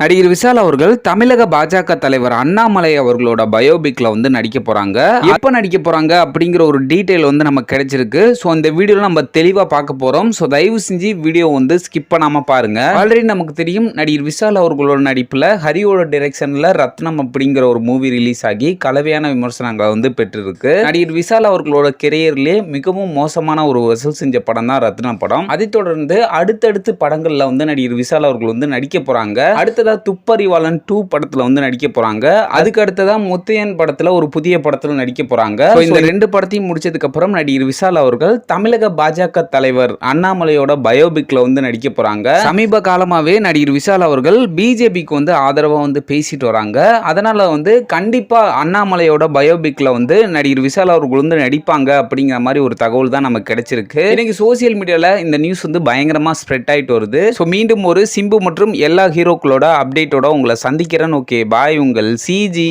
நடிகர் விஷால் அவர்கள் தமிழக பாஜக தலைவர் அண்ணாமலை அவர்களோட பயோபிக்ல வந்து நடிக்க போறாங்க. எப்ப நடிக்க போறாங்க அப்படிங்கிற ஒரு டீட்டெயில் வந்து நமக்கு கிடைச்சிருக்கு. ஸோ இந்த வீடியோல நம்ம தெளிவா பார்க்க போறோம். ஸோ தயவு செஞ்சு வீடியோ வந்து ஸ்கிப் பண்ணாம பாருங்க. ஆல்ரெடி நமக்கு தெரியும் நடிகர் விஷால் அவர்களோட நடிப்புல ஹரியோட டைரக்ஷன்ல ரத்னம் அப்படிங்கிற ஒரு மூவி ரிலீஸ் ஆகி கலவையான விமர்சனங்களை வந்து பெற்றிருக்கு. நடிகர் விஷால் அவர்களோட கெரியர்லேயே மிகவும் மோசமான ஒரு வசூல் செஞ்ச படம் தான் ரத்னம் படம். அதைத் தொடர்ந்து அடுத்தடுத்து படங்கள்ல வந்து நடிகர் விஷால் அவர்கள் வந்து நடிக்க போறாங்க. அடுத்ததா துப்பறிவாளன் டூ படத்துல வந்து நடிக்க போறாங்க. அதுக்கு அடுத்ததா முத்தையன் படத்துல ஒரு புதிய படத்துல நடிக்க போறாங்க. So, இந்த ரெண்டு படத்தையும் முடிச்சதுக்கு அப்புறம் நடிகர் விஷால் அவர்கள் தமிழக பாஜக தலைவர் அண்ணாமலையோட பயோபிக்ல வந்து நடிக்க போறாங்க. சமீப காலமாவே நடிகர் விஷால் அவர்கள் பிஜேபிக்கு வந்து ஆதரவா வந்து பேசிட்டு வராங்க. அதனால வந்து கண்டிப்பா அண்ணாமலையோட பயோபிக்ல வந்து நடிகர் விஷால் அவர்கள் வந்து நடிப்பாங்க அப்படிங்கிற மாதிரி ஒரு தகவல் தான் நமக்கு கிடைச்சிருக்கு. இன்னைக்கு சோசியல் மீடியால இந்த நியூஸ் வந்து பயங்கரமா ஸ்ப்ரெட் ஆயிட்டு வருது. ஸோ மீண்டும் ஒரு சிம்பு மற்றும் எல்லா ஹீரோக்களோட அப்டேட்டோட உங்களை சந்திக்கிறேன். ஓகே பாய் உங்கள் சிஜி